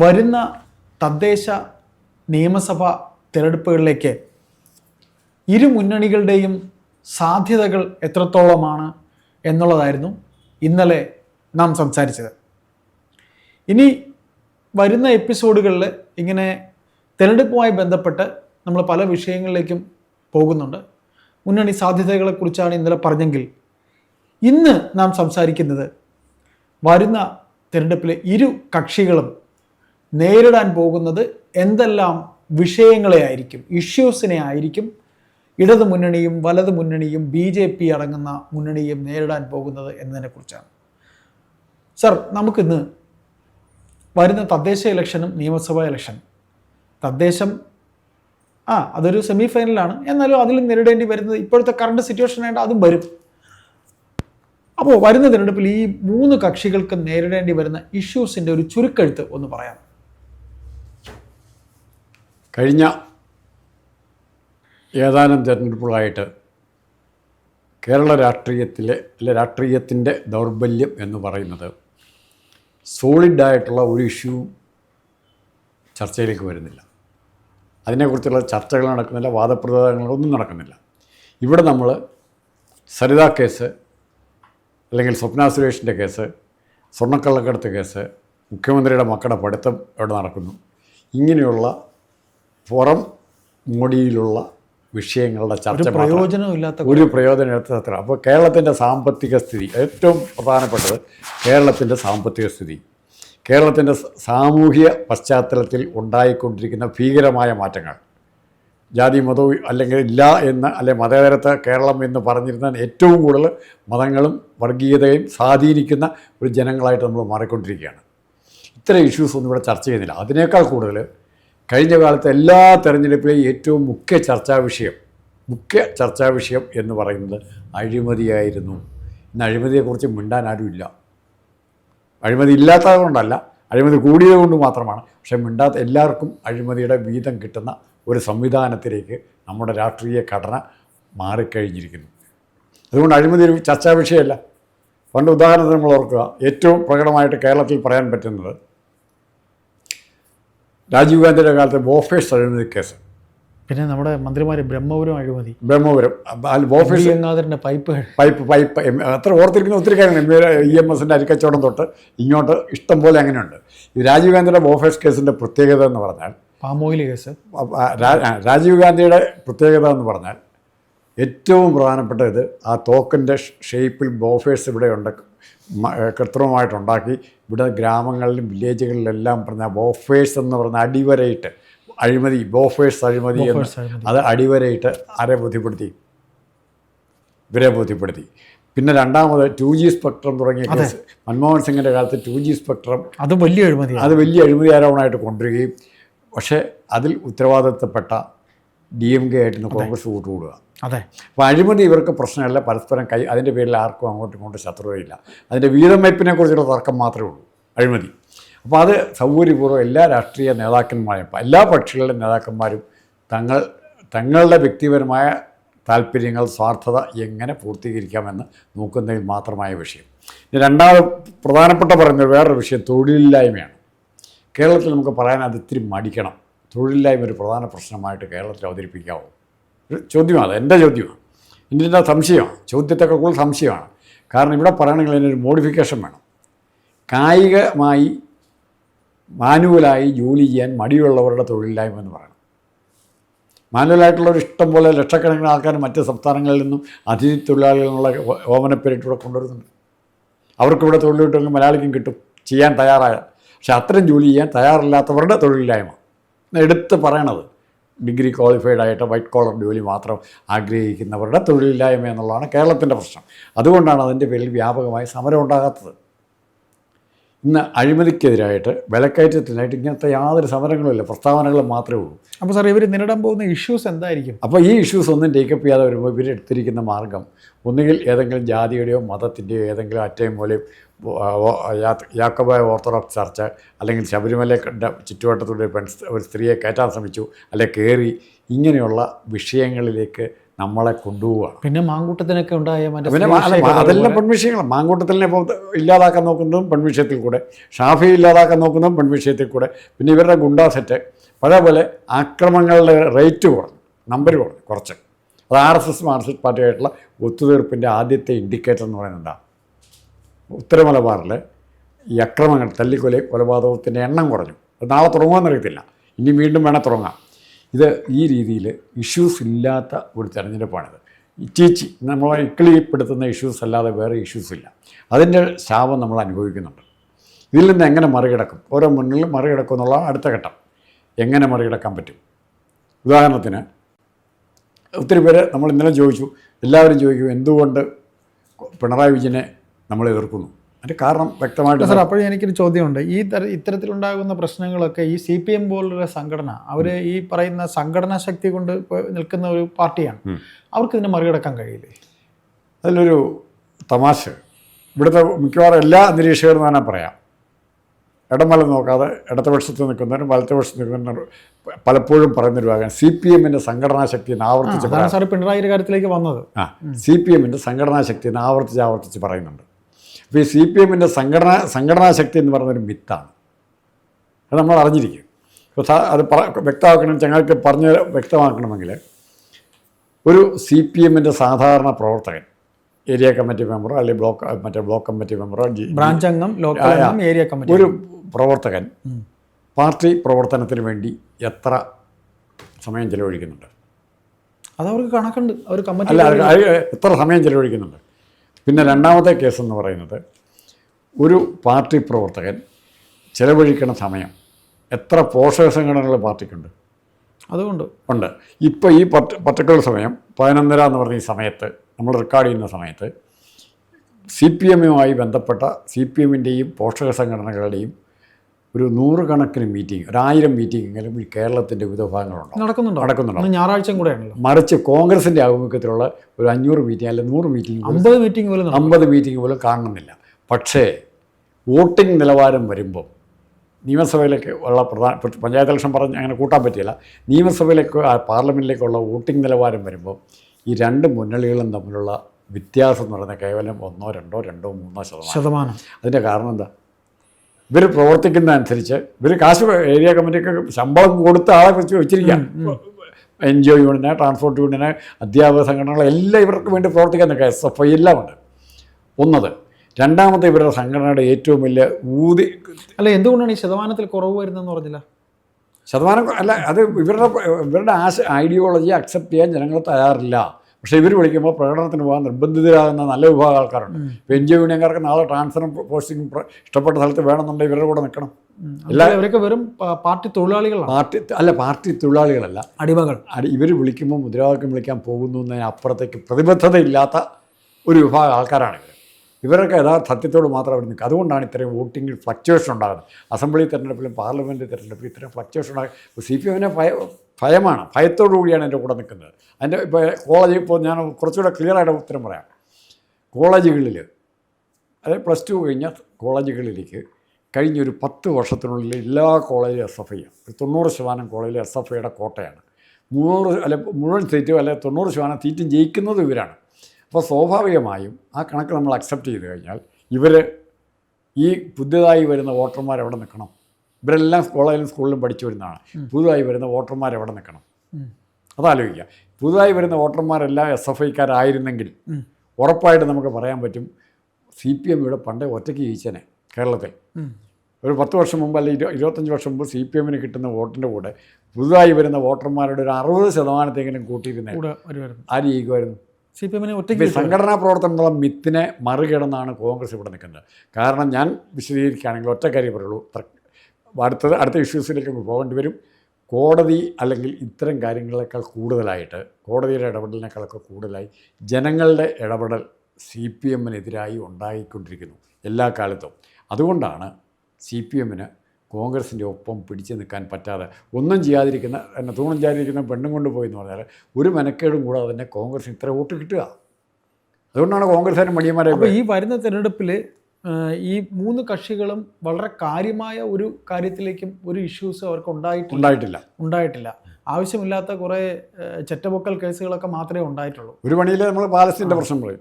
വരുന്ന തദ്ദേശ നിയമസഭ തിരഞ്ഞെടുപ്പുകളിലേക്ക് ഇരു മുന്നണികളുടെയും സാധ്യതകൾ എത്രത്തോളമാണ് എന്നുള്ളതായിരുന്നു ഇന്നലെ നാം സംസാരിച്ചത്. ഇനി വരുന്ന എപ്പിസോഡുകളിൽ ഇങ്ങനെ തിരഞ്ഞെടുപ്പുമായി ബന്ധപ്പെട്ട് നമ്മൾ പല വിഷയങ്ങളിലേക്കും പോകുന്നുണ്ട്. മുന്നണി സാധ്യതകളെക്കുറിച്ചാണ് ഇന്നലെ പറഞ്ഞെങ്കിൽ ഇന്ന് നാം സംസാരിക്കുന്നത് വരുന്ന തിരഞ്ഞെടുപ്പിലെ ഇരു കക്ഷികളും നേരിടാൻ പോകുന്നത് എന്തെല്ലാം വിഷയങ്ങളെ ആയിരിക്കും ഇഷ്യൂസിനെ ആയിരിക്കും. ഇടതു മുന്നണിയും വലതു മുന്നണിയും ബി ജെ പി അടങ്ങുന്ന മുന്നണിയും നേരിടാൻ പോകുന്നത് എന്നതിനെക്കുറിച്ചാണ്. സർ നമുക്കിന്ന് വരുന്ന തദ്ദേശ ഇലക്ഷനും നിയമസഭാ ഇലക്ഷൻ. തദ്ദേശം ആ അതൊരു സെമി ഫൈനലാണ് എന്നാലും അതിലും നേരിടേണ്ടി വരുന്നത് ഇപ്പോഴത്തെ കറണ്ട് സിറ്റുവേഷൻ ആയിട്ട് അതും വരും. അപ്പോൾ വരുന്ന തിരഞ്ഞെടുപ്പിൽ ഈ മൂന്ന് കക്ഷികൾക്ക് നേരിടേണ്ടി വരുന്ന ഇഷ്യൂസിന്റെ ഒരു ചുരുക്കെഴുത്ത് ഒന്ന് പറയാം. കഴിഞ്ഞ ഏതാനും തെരഞ്ഞെടുപ്പുകളായിട്ട് കേരള രാഷ്ട്രീയത്തിലെ അല്ലെ രാഷ്ട്രീയത്തിന്റെ ദൗർബല്യം എന്ന് പറയുന്നത് സോളിഡായിട്ടുള്ള ഒരു ഇഷ്യൂ ചർച്ചയിലേക്ക് വരുന്നില്ല. അതിനെക്കുറിച്ചുള്ള ചർച്ചകൾ നടക്കുന്നില്ല വാദപ്രതിവാദങ്ങളൊന്നും നടക്കുന്നില്ല. ഇവിടെ നമ്മൾ സരിത കേസ് അല്ലെങ്കിൽ സ്വപ്ന സുരേഷിന്റെ കേസ് സ്വർണക്കള്ളക്കടത്ത് കേസ് മുഖ്യമന്ത്രിയുടെ മക്കളുടെ പഠിത്തം ഇവിടെ നടക്കുന്നു. ഇങ്ങനെയുള്ള പുറം മോടിയിലുള്ള വിഷയങ്ങളുടെ ചർച്ച പ്രയോജനമില്ലാത്ത ഒരു പ്രയോജനം ചർച്ച അപ്പോൾ കേരളത്തിന്റെ സാമ്പത്തിക സ്ഥിതി ഏറ്റവും പ്രധാനപ്പെട്ടത് കേരളത്തിന്റെ സാമ്പത്തിക സ്ഥിതി. കേരളത്തിന്റെ സാമൂഹ്യ സാമൂഹിക പശ്ചാത്തലത്തിൽ ഉണ്ടായിക്കൊണ്ടിരിക്കുന്ന ഭീകരമായ മാറ്റങ്ങൾ. ജാതി മതവും അല്ലെങ്കിൽ ഇല്ല എന്ന് അല്ലെ മതേതരത്തെ കേരളം എന്ന് പറഞ്ഞിരുന്ന ഏറ്റവും കൂടുതൽ മതങ്ങളും വർഗീയതയും സ്വാധീനിക്കുന്ന ഒരു ജനങ്ങളായിട്ട് നമ്മൾ മാറിക്കൊണ്ടിരിക്കുകയാണ്. ഇത്തരം ഇഷ്യൂസ് ഒന്നും ഇവിടെ ചർച്ച ചെയ്യുന്നില്ല. അതിനേക്കാൾ കൂടുതൽ കഴിഞ്ഞ കാലത്തെ എല്ലാ തെരഞ്ഞെടുപ്പിലെയും ഏറ്റവും മുഖ്യ ചർച്ചാ വിഷയം മുഖ്യ ചർച്ചാ വിഷയം എന്ന് പറയുന്നത് അഴിമതിയായിരുന്നു. ഇന്ന് അഴിമതിയെക്കുറിച്ച് മിണ്ടാൻ ആരുമില്ല. അഴിമതി ഇല്ലാത്തത് കൊണ്ടല്ല അഴിമതി കൂടിയത് കൊണ്ട് മാത്രമാണ്. പക്ഷെ മിണ്ടാത്ത എല്ലാവർക്കും അഴിമതിയുടെ വീതം കിട്ടുന്ന ഒരു സംവിധാനത്തിലേക്ക് നമ്മുടെ രാഷ്ട്രീയ ഘടന മാറിക്കഴിഞ്ഞിരിക്കുന്നു. അതുകൊണ്ട് അഴിമതി ഒരു ചർച്ചാ വിഷയമല്ല. പണ്ട് ഉദാഹരണത്തിന് നമ്മൾ ഓർക്കുക ഏറ്റവും പ്രകടമായിട്ട് കേരളത്തിൽ പറയാൻ പറ്റുന്നത് രാജീവ് ഗാന്ധിയുടെ കാലത്ത് ബോഫേഴ്സ് അഴിമതി കേസ്. പിന്നെ നമ്മുടെ മന്ത്രിമാർ ബ്രഹ്മപുരം അഴിമതി. ബ്രഹ്മപുരം. ബോഫേഴ്സ് ഗംഗാധരന്റെ പൈപ്പ് പൈപ്പ് പൈപ്പ് അത്ര ഓർത്തിരിക്കുന്ന ഒത്തിരി കാര്യങ്ങൾ. ഇ എം എസിന്റെ അരിക്കച്ചവടം തൊട്ട് ഇങ്ങോട്ട് ഇഷ്ടം പോലെ അങ്ങനെയുണ്ട്. ഈ രാജീവ് ഗാന്ധിയുടെ ബോഫേഴ്സ് കേസിന്റെ പ്രത്യേകത എന്ന് പറഞ്ഞാൽ പാമോയിൽ കേസ്. രാജീവ് ഗാന്ധിയുടെ പ്രത്യേകത എന്ന് പറഞ്ഞാൽ ഏറ്റവും പ്രധാനപ്പെട്ട ഇത് ആ തോക്കിന്റെ ഷേപ്പിൽ ബോഫേഴ്സ് ഇവിടെ ഉണ്ട്. കൃത്രിമമായിട്ടുണ്ടാക്കി. ഇവിടെ ഗ്രാമങ്ങളിലും വില്ലേജുകളിലെല്ലാം പറഞ്ഞ ബോഫേഴ്സ് എന്ന് പറഞ്ഞ അടിവരയിട്ട് അഴിമതി ബോഫേഴ്സ് അഴിമതി എന്ന് അത് അടിവരയിട്ട് ആരെ ബോധ്യപ്പെടുത്തി? ഇവരെ ബോധ്യപ്പെടുത്തി. പിന്നെ രണ്ടാമത് ടു ജി സ്പെക്ട്രം തുടങ്ങിയ കേസ്. മൻമോഹൻ സിംഗിന്റെ കാലത്ത് ടു ജി സ്പെക്ട്രം അത് വലിയ അഴിമതി അത് വലിയ അഴിമതി ആരോപണമായിട്ട് കൊണ്ടുവരികയും പക്ഷേ അതിൽ ഉത്തരവാദിത്തപ്പെട്ട ഡി എം കെ ആയിട്ട് കോൺഗ്രസ് കൂട്ടുകൂടുക അതെ. അപ്പോൾ അഴിമതി ഇവർക്ക് പ്രശ്നമല്ല. പരസ്പരം കൈ അതിന്റെ പേരിൽ ആർക്കും അങ്ങോട്ടും ഇങ്ങോട്ടും ശത്രുതയില്ല അതിന്റെ വീതം കുറിച്ചുള്ള തർക്കം മാത്രമേ ഉള്ളൂ. അഴിമതി അപ്പോൾ അത് സൗകര്യപൂർവം എല്ലാ രാഷ്ട്രീയ നേതാക്കന്മാരും എല്ലാ പക്ഷികളുടെ നേതാക്കന്മാരും തങ്ങൾ തങ്ങളുടെ വ്യക്തിപരമായ താല്പര്യങ്ങൾ സ്വാർത്ഥത എങ്ങനെ പൂർത്തീകരിക്കാമെന്ന് നോക്കുന്നതിൽ മാത്രമായ വിഷയം. രണ്ടാമത് പ്രധാനപ്പെട്ട പറയുന്നത് വേറൊരു വിഷയം തൊഴിലില്ലായ്മയാണ്. കേരളത്തിൽ നമുക്ക് പറയാൻ അത് ഇത്തിരി മടിക്കണം. തൊഴിലില്ലായ്മ ഒരു പ്രധാന പ്രശ്നമായിട്ട് കേരളത്തിൽ അവതരിപ്പിക്കാവോ. ചോദ്യമാണ് എന്റെ ചോദ്യമാണ്. എന്റെ സംശയമാണ് ചോദ്യത്തൊക്കെ കൂടുതൽ സംശയമാണ്. കാരണം ഇവിടെ പറയണമെങ്കിൽ അതിനൊരു മോഡിഫിക്കേഷൻ വേണം. കായികമായി മാനുവലായി ജോലി ചെയ്യാൻ മടിയുള്ളവരുടെ തൊഴിലില്ലായ്മ എന്ന് പറയണം. മാനുവലായിട്ടുള്ളവർ ഇഷ്ടം പോലെ ലക്ഷക്കണക്കിന് ആൾക്കാർ മറ്റ് സംസ്ഥാനങ്ങളിൽ നിന്നും അതിഥി തൊഴിലാളികൾ എന്നുള്ള ഓമനപ്പേരിട്ട് ഇവിടെ കൊണ്ടുവരുന്നുണ്ട്. അവർക്കിവിടെ തൊഴിൽ കിട്ടുമെങ്കിൽ മലയാളിക്കും കിട്ടും ചെയ്യാൻ തയ്യാറായ പക്ഷെ അത്തരം ജോലി ചെയ്യാൻ തയ്യാറില്ലാത്തവരുടെ തൊഴിലില്ലായ്മ. എടുത്ത് പറയണത് ഡിഗ്രി ക്വാളിഫൈഡ് ആയിട്ട് വൈറ്റ് കോളർ ജോലി മാത്രം ആഗ്രഹിക്കുന്നവരുടെ തൊഴിലില്ലായ്മ എന്നുള്ളതാണ് കേരളത്തിന്റെ പ്രശ്നം. അതുകൊണ്ടാണ് അതിന്റെ പേരിൽ വ്യാപകമായി സമരം ഉണ്ടാകാത്തത്. ഇന്ന് അഴിമതിക്കെതിരായിട്ട് വിലക്കയറ്റത്തിനായിട്ട് ഇങ്ങനത്തെ യാതൊരു സമരങ്ങളുമില്ല പ്രസ്താവനകളും മാത്രമേ ഉള്ളൂ. അപ്പോൾ സാർ ഇവർ നേരിടാൻ പോകുന്ന ഇഷ്യൂസ് എന്തായിരിക്കും? അപ്പോൾ ഈ ഇഷ്യൂസ് ഒന്നും ടേക്കപ്പ് ചെയ്യാതെ വരുമ്പോൾ ഇവരെടുത്തിരിക്കുന്ന മാർഗം ഒന്നുകിൽ ഏതെങ്കിലും ജാതിയുടെയോ മതത്തിന്റെയോ ഏതെങ്കിലും അറ്റയും പോലെയും യാക്കോബായ ഓർത്തഡോക്സ് ചർച്ച് അല്ലെങ്കിൽ ശബരിമല ചുറ്റുവട്ടത്തൂടെ പെൺ ഒരു സ്ത്രീയെ കയറ്റാൻ ശ്രമിച്ചു അല്ലെ കയറി ഇങ്ങനെയുള്ള വിഷയങ്ങളിലേക്ക് നമ്മളെ കൊണ്ടുപോവുകയാണ് പിന്നെ മാങ്കൂട്ടത്തിനൊക്കെ ഉണ്ടായ പിന്നെ അതെല്ലാം പെൺവിഷയങ്ങളാണ് മാങ്കൂട്ടത്തിനെ ഇപ്പോൾ ഇല്ലാതാക്കാൻ നോക്കുന്നതും പെൺവിഷയത്തിൽ കൂടെ. ഷാഫി ഇല്ലാതാക്കാൻ നോക്കുന്നതും പെൺവിഷയത്തിൽ കൂടെ. പിന്നെ ഇവരുടെ ഗുണ്ടാ സെറ്റ് പഴയ പോലെ ആക്രമണങ്ങളുടെ റേറ്റ് കുറഞ്ഞു. നമ്പർ കുറഞ്ഞു കുറച്ച്. അത് ആർ എസ് എസ് മാർക്സിസ്റ്റ് പാർട്ടിയായിട്ടുള്ള ഒത്തുതീർപ്പിന്റെ ആദ്യത്തെ ഇൻഡിക്കേറ്റർ എന്ന് പറയുന്നത് എന്താ? ഉത്തര മലബാറിൽ ഈ അക്രമങ്ങൾ തല്ലിക്കൊല കൊലപാതകത്തിന്റെ എണ്ണം കുറഞ്ഞു. അത് നാളെ തുടങ്ങുമെന്നറിയത്തില്ല ഇനി വീണ്ടും വേണേൽ തുടങ്ങാം. ഇത് ഈ രീതിയിൽ ഇഷ്യൂസ് ഇല്ലാത്ത ഒരു തെരഞ്ഞെടുപ്പാണിത്. ഇച്ചീച്ചി നമ്മളെ ഇക്കിളിപ്പെടുത്തുന്ന ഇഷ്യൂസ് അല്ലാതെ വേറെ ഇഷ്യൂസ് ഇല്ല. അതിന്റെ ശാപം നമ്മൾ അനുഭവിക്കുന്നുണ്ട്. ഇതിൽ നിന്ന് എങ്ങനെ മറികടക്കും? ഓരോ മുന്നിലും മറികടക്കും എന്നുള്ള അടുത്ത ഘട്ടം. എങ്ങനെ മറികടക്കാൻ പറ്റും? ഉദാഹരണത്തിന് ഒത്തിരി പേര് നമ്മൾ ഇന്നലെ ചോദിച്ചു എല്ലാവരും ചോദിക്കും എന്തുകൊണ്ട് പിണറായി വിജയനെ നമ്മൾ എതിർക്കുന്നു? അതിന്റെ കാരണം വ്യക്തമായിട്ട് സാർ അപ്പോഴും എനിക്കൊരു ചോദ്യമുണ്ട്. ഈ തര ഇത്തരത്തിലുണ്ടാകുന്ന പ്രശ്നങ്ങളൊക്കെ ഈ സി പി എം പോലുള്ള സംഘടന അവർ ഈ പറയുന്ന സംഘടനാ ശക്തി കൊണ്ട് നിൽക്കുന്ന ഒരു പാർട്ടിയാണ്. അവർക്ക് ഇതിനെ മറികടക്കാൻ കഴിയില്ലേ? അതിലൊരു തമാശ. ഇവിടുത്തെ മിക്കവാറും എല്ലാ നിരീക്ഷകരും തന്നെ പറയാം. ഇടമല നോക്കാതെ ഇടതുപക്ഷത്ത് നിൽക്കുന്നവരും വലതുപക്ഷത്ത് നിൽക്കുന്നവരും പലപ്പോഴും പറയുന്നൊരു ഭാഗം സി പി എമ്മിന്റെ സംഘടനാ ശക്തി എന്ന് ആവർത്തിച്ച് പിണറായിയുടെ കാര്യത്തിലേക്ക് വന്നത്. ആ സി പി എമ്മിന്റെ സംഘടനാ ശക്തി എന്ന് ആവർത്തിച്ച് ആവർത്തിച്ച് പറയുന്നുണ്ട്. അപ്പോൾ ഈ സി പി എമ്മിന്റെ സംഘടന സംഘടനാ ശക്തി എന്ന് പറയുന്നൊരു മിത്താണ്. അത് നമ്മൾ അറിഞ്ഞിരിക്കും. അത് പറ വ്യക്തമാക്കണം ഞങ്ങൾക്ക് പറഞ്ഞ് വ്യക്തമാക്കണമെങ്കിൽ ഒരു സി പി എമ്മിന്റെ സാധാരണ പ്രവർത്തകൻ ഏരിയ കമ്മിറ്റി മെമ്പറോ അല്ലെങ്കിൽ ബ്ലോക്ക് മറ്റേ ബ്ലോക്ക് കമ്മിറ്റി മെമ്പറോ ബ്രാഞ്ച് അംഗം ലോക്കൽ. ഏരിയ കമ്മിറ്റി ഒരു പ്രവർത്തകൻ പാർട്ടി പ്രവർത്തനത്തിന് വേണ്ടി എത്ര സമയം ചിലവഴിക്കുന്നുണ്ട്? അതവർക്ക് കണക്കുണ്ട്. അവർ കമ്മിറ്റി അല്ല എത്ര സമയം ചെലവഴിക്കുന്നുണ്ട്? പിന്നെ രണ്ടാമത്തെ കേസ് എന്ന് പറയുന്നത് ഒരു പാർട്ടി പ്രവർത്തകൻ ചെലവഴിക്കുന്ന സമയം എത്ര പോഷക സംഘടനകൾ പാർട്ടിക്കുണ്ട്? അതുകൊണ്ട്. ഉണ്ട്. ഇപ്പോൾ ഈ പർട്ട് പർട്ടിക്കുലർ സമയം പതിനൊന്നര എന്ന് പറഞ്ഞ ഈ സമയത്ത് നമ്മൾ റെക്കോർഡ് ചെയ്യുന്ന സമയത്ത് സി പി എമ്മുമായി ബന്ധപ്പെട്ട സി പി എമ്മിന്റെയും പോഷക സംഘടനകളുടെയും ഒരു നൂറുകണക്കിന് മീറ്റിംഗ് ഒരായിരം മീറ്റിംഗെങ്കിലും ഈ കേരളത്തിന്റെ വിവിധ ഭാഗങ്ങളുണ്ട് നടക്കുന്നുണ്ട്? നടക്കുന്നുണ്ട്. ഞായറാഴ്ച ഞായറാഴ്ചയും കൂടെയാണല്ലോ. മറിച്ച് കോൺഗ്രസിന്റെ ആഭിമുഖ്യത്തിലുള്ള ഒരു അഞ്ഞൂറ് മീറ്റിംഗ് അല്ലെങ്കിൽ നൂറ് മീറ്റിംഗ് അമ്പത് മീറ്റിംഗ് പോലും. അമ്പത് മീറ്റിംഗ് പോലും കാണുന്നില്ല. പക്ഷേ വോട്ടിംഗ് നിലവാരം വരുമ്പോൾ നിയമസഭയിലേക്ക് ഉള്ള പ്രധാന പഞ്ചായത്ത് ഇലക്ഷൻ പറഞ്ഞ് അങ്ങനെ കൂട്ടാൻ പറ്റിയില്ല നിയമസഭയിലേക്ക് പാർലമെന്റിലേക്കുള്ള വോട്ടിംഗ് നിലവാരം വരുമ്പോൾ ഈ രണ്ട് മുന്നണികളും തമ്മിലുള്ള വ്യത്യാസം എന്ന് പറയുന്നത് കേവലം ഒന്നോ രണ്ടോ രണ്ടോ മൂന്നോ ശതമാനം. ശതമാനം. അതിന്റെ കാരണം എന്താ? ഇവർ പ്രവർത്തിക്കുന്നതനുസരിച്ച് ഇവർ കാശ് ഏരിയ കമ്മിറ്റിക്ക് ശമ്പളം കൊടുത്ത ആളെ വെച്ച് വെച്ചിരിക്കുകയാണ് എൻ ജി ഒ യൂണിയന് ട്രാൻസ്പോർട്ട് യൂണിയന് അധ്യാപക സംഘടനകൾ എല്ലാം ഇവർക്ക് വേണ്ടി പ്രവർത്തിക്കാൻ നിൽക്കുക. എസ് എഫ് ഐ എല്ലാം ഉണ്ട്. ഒന്നത്. രണ്ടാമത്തെ ഇവരുടെ സംഘടനയുടെ ഏറ്റവും വലിയ ഊതി. അല്ല എന്തുകൊണ്ടാണ് ഈ ശതമാനത്തിൽ കുറവ് വരുന്നതെന്ന് പറഞ്ഞില്ല? ശതമാനം അല്ല അത് ഇവരുടെ ഇവരുടെ ആശ ഐഡിയോളജി അക്സെപ്റ്റ് ചെയ്യാൻ ജനങ്ങൾ തയ്യാറില്ല. പക്ഷേ ഇവർ വിളിക്കുമ്പോൾ പ്രകടനത്തിന് പോകാൻ നിർബന്ധിതരാകുന്ന നല്ല വിഭാഗം ആൾക്കാരുണ്ട്. ഇപ്പോൾ എൻ ജി ഒ യൂണിയൻകാർക്ക് നാളെ ട്രാൻസ്ഫറും പോസ്റ്റിംഗും ഇഷ്ടപ്പെട്ട സ്ഥലത്ത് വേണമെന്നുണ്ടെങ്കിൽ ഇവരുടെ കൂടെ നിൽക്കണം. എല്ലാ ഇവരൊക്കെ വെറും പാർട്ടി തൊഴിലാളികളാണ്. പാർട്ടി അല്ല പാർട്ടി തൊഴിലാളികളല്ല. അടിമകൾ. ഇവർ വിളിക്കുമ്പോൾ മുദ്രാവാക്യം വിളിക്കാൻ പോകുന്നു എന്നതിന് അപ്പുറത്തേക്ക് പ്രതിബദ്ധതയില്ലാത്ത ഒരു വിഭാഗം ആൾക്കാരാണ് ഇവർ ഇവരൊക്കെ യഥാർത്ഥ സത്യത്തോട് മാത്രം അവർ നിൽക്കുക. അതുകൊണ്ടാണ് ഇത്രയും വോട്ടിങ്ങിൽ ഫ്ലക്ച്വേഷൻ ഉണ്ടാകുന്നത്. അസംബ്ലി തെരഞ്ഞെടുപ്പിലും പാർലമെന്റ് തെരഞ്ഞെടുപ്പിലും ഇത്രയും ഫ്ലക്ച്വേഷൻ ഉണ്ടാകും സി പി എമ്മിനെ ഭയമാണ്. ഭയത്തോടു കൂടിയാണ് എന്റെ കൂടെ നിൽക്കുന്നത്. അതിന്റെ ഇപ്പോൾ കോളേജ് ഇപ്പോൾ ഞാൻ കുറച്ചുകൂടെ ക്ലിയറായിട്ട് ഉത്തരം പറയാം. കോളേജുകളിൽ അതായത് പ്ലസ് ടു കഴിഞ്ഞ കോളേജുകളിലേക്ക് കഴിഞ്ഞൊരു പത്ത് വർഷത്തിനുള്ളിൽ എല്ലാ കോളേജിലും എസ് എഫ് ഐ ഒരു തൊണ്ണൂറ് ശതമാനം കോളേജിൽ എസ് എഫ് ഐയുടെ കോട്ടയാണ്. മുന്നൂറ് അല്ലെ മുഴുവൻ സീറ്റും അല്ലെ തൊണ്ണൂറ് ശതമാനം സീറ്റും ജയിക്കുന്നത് ഇവരാണ്. അപ്പോൾ സ്വാഭാവികമായും ആ കണക്ക് നമ്മൾ അക്സെപ്റ്റ് ചെയ്ത് കഴിഞ്ഞാൽ ഇവർ ഈ പുതിയതായി വരുന്ന വോട്ടർമാർ എവിടെ നിൽക്കണം? ഇവരെല്ലാം കോളേജിലും സ്കൂളിലും പഠിച്ചു വരുന്നതാണ്. പുതുതായി വരുന്ന വോട്ടർമാർ എവിടെ നിൽക്കണം? അതാലോചിക്കുക. പുതുതായി വരുന്ന വോട്ടർമാരെല്ലാം എസ് എഫ് ഐക്കാരായിരുന്നെങ്കിൽ ഉറപ്പായിട്ട് നമുക്ക് പറയാൻ പറ്റും സി പി എം ഇവിടെ പണ്ടേ ഒറ്റയ്ക്ക് ജയിച്ചേനെ കേരളത്തിൽ. ഒരു പത്ത് വർഷം മുമ്പ് അല്ലെങ്കിൽ ഇരു ഇരുപത്തഞ്ച് വർഷം മുമ്പ് സി പി എമ്മിന് കിട്ടുന്ന വോട്ടിന്റെ കൂടെ പുതുതായി വരുന്ന വോട്ടർമാരുടെ ഒരു അറുപത് ശതമാനത്തെങ്കിലും കൂട്ടിയിരുന്നേ ആര് ജയിക്കുമായിരുന്നു? സി പി എമ്മിനെ ഒറ്റയ്ക്ക് സംഘടനാ പ്രവർത്തനം എന്നുള്ള മിത്തിനെ മറികടന്നാണ് കോൺഗ്രസ് ഇവിടെ നിൽക്കുന്നത്. കാരണം ഞാൻ വിശദീകരിക്കുകയാണെങ്കിൽ ഒറ്റ കാര്യം പറയുള്ളൂ. അടുത്തത് അടുത്ത ഇഷ്യൂസിലേക്ക് പോകേണ്ടി വരും. കോടതി അല്ലെങ്കിൽ ഇത്തരം കാര്യങ്ങളെക്കാൾ കൂടുതലായിട്ട് കോടതിയുടെ ഇടപെടലിനേക്കാളൊക്കെ കൂടുതലായി ജനങ്ങളുടെ ഇടപെടൽ സി പി എമ്മിനെതിരായി ഉണ്ടായിക്കൊണ്ടിരിക്കുന്നു എല്ലാ കാലത്തും. അതുകൊണ്ടാണ് സി പി എമ്മിന് കോൺഗ്രസിന്റെ ഒപ്പം പിടിച്ചു നിൽക്കാൻ പറ്റാതെ ഒന്നും ചെയ്യാതിരിക്കുന്ന എന്നെ തൂണും ചെയ്യാതിരിക്കുന്ന പെണ്ണും കൊണ്ടുപോയി എന്ന് പറഞ്ഞാൽ ഒരു മെനക്കേടും കൂടാതെ തന്നെ കോൺഗ്രസിന് ഇത്ര വോട്ട് കിട്ടുക. അതുകൊണ്ടാണ് കോൺഗ്രസ് മണിയന്മാരെ ഈ വരുന്ന തെരഞ്ഞെടുപ്പിൽ ഈ മൂന്ന് കക്ഷികളും വളരെ കാര്യമായ ഒരു കാര്യത്തിലേക്കും ഒരു ഇഷ്യൂസ് അവർക്ക് ഉണ്ടായിട്ടില്ല. ഉണ്ടായിട്ടില്ല. ഉണ്ടായിട്ടില്ല. ആവശ്യമില്ലാത്ത കുറേ ചെറ്റപൊക്കൽ കേസുകളൊക്കെ മാത്രമേ ഉണ്ടായിട്ടുള്ളൂ. ഒരു പണിയിൽ നമ്മൾ പാലസ്തീന്റെ പ്രശ്നം പറയും.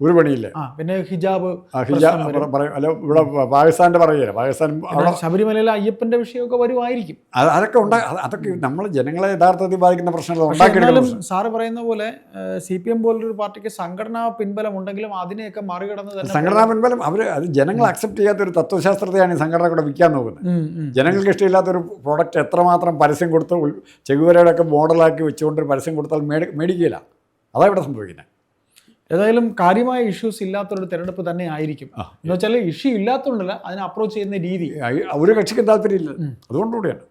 ഒരു പണിയില്ല? പിന്നെ ഹിജാബ് ഹിജാബ് പറയും അല്ല ഇവിടെ പാകിസ്ഥാന്റെ പറയുകയില്ല പാകിസ്ഥാൻ ശബരിമലയിലെ അയ്യപ്പന്റെ വിഷയമൊക്കെ വരുമായിരിക്കും. അതൊക്കെ ഉണ്ടാ അതൊക്കെ നമ്മൾ ജനങ്ങളെ യഥാർത്ഥത്തിൽ ബാധിക്കുന്ന പ്രശ്നങ്ങൾ സാറ് പറയുന്ന പോലെ സി പി എം പോലൊരു പാർട്ടിക്ക് സംഘടനാ പിൻബലം ഉണ്ടെങ്കിലും അതിനെയൊക്കെ മറികടന്ന് സംഘടനാ പിൻബലം അവർ അത് ജനങ്ങൾ അക്സെപ്റ്റ് ചെയ്യാത്ത ഒരു തത്വശാസ്ത്രത്തെയാണ് ഈ സംഘടന കൂടെ വിൽക്കാൻ നോക്കുന്നത്. ജനങ്ങൾക്ക് ഇഷ്ടമില്ലാത്ത ജനങ്ങൾക്ക് ഇഷ്ടമില്ലാത്തൊരു പ്രോഡക്റ്റ് എത്രമാത്രം പരസ്യം കൊടുത്ത് ചെകുവരയുടെ ഒക്കെ മോഡലാക്കി വെച്ചുകൊണ്ട് ഒരു പരസ്യം കൊടുത്താൽ മേടി മേടിക്കില്ല അതാ ഇവിടെ സംഭവിക്കുന്നത് ഏതായാലും കാര്യമായ ഇഷ്യൂസ് ഇല്ലാത്തൊരു തെരഞ്ഞെടുപ്പ് തന്നെ ആയിരിക്കും. എന്ന് വെച്ചാൽ ഇഷ്യൂ ഇല്ലാത്തതുകൊണ്ടല്ല അതിനെ അപ്രോച്ച് ചെയ്യുന്ന രീതി. ഒരു കക്ഷിക്കും താല്പര്യമില്ല അതുകൊണ്ടുകൂടിയാണ്.